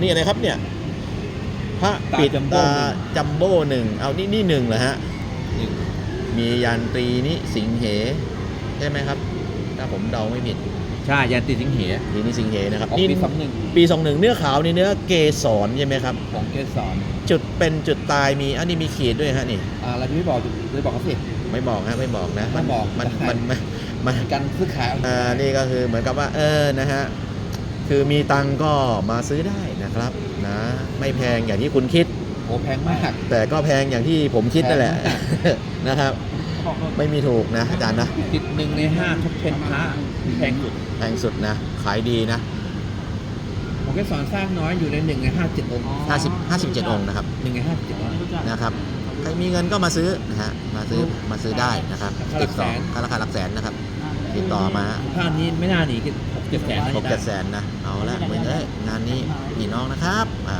นี่อะไรครับเนี่ย พระตาปิดจัมโบ้ตาหนึ่งจัมโบ้หนึ่งเอานี่นี่หนึ่งเหรอฮะ มียันตรีนี่สิงเหใช่ไหมครับ ถ้าผมเดาไม่ผิดใช่ยันติสิงเหทีนี้สิงเหนะครับออกนี่ปีสองหนึ่งปีสองหนึ่งเนื้อขาวนี่เนื้อเกสรใช่ไหมครับ ของเกสรจุดเป็นจุดตายมีอันนี้มีขีดด้วยฮะนี่อ่าเราจะไม่บอกเลยบอกเขาสิไม่บอกฮะไม่บอกนะไม่บอกมันได้มันมันมันการซื้อขายอ่านี่ก็คือเหมือนกับว่าเออนะฮะ คือมีตังค์ก็มาซื้อได้นะครับนะไม่แพงอย่างที่คุณคิด โอ้แพงมาก แต่ก็แพงอย่างที่ผมคิดนั่นแหละแพงมากนะครับ ไม่มีถูกนะอาจารย์นะติดหนึ่งในห้าทุกเพนพระแพงสุดแพงสุดนะ ขายดีนะของเกสรสร้างน้อยอยู่ในหนึ่งในห้าเจ็ดองค์50 57องค์นะครับหนึ่งในห้าเจ็ดองค์นะครับใครมีเงินก็มาซื้อนะฮะมาซื้อมาซื้อได้นะครับราคาหลัติดกแสต่อนค่าราคาหลักแสนนะครับ ติดต่อมาผ้านี้ไม่น่าหนีกันหกเจ็ดแสนนะหกเจ็ดแสนนะ เอาละเหมือนเอ้ยงานนี้พี่น้องนะครับอ่า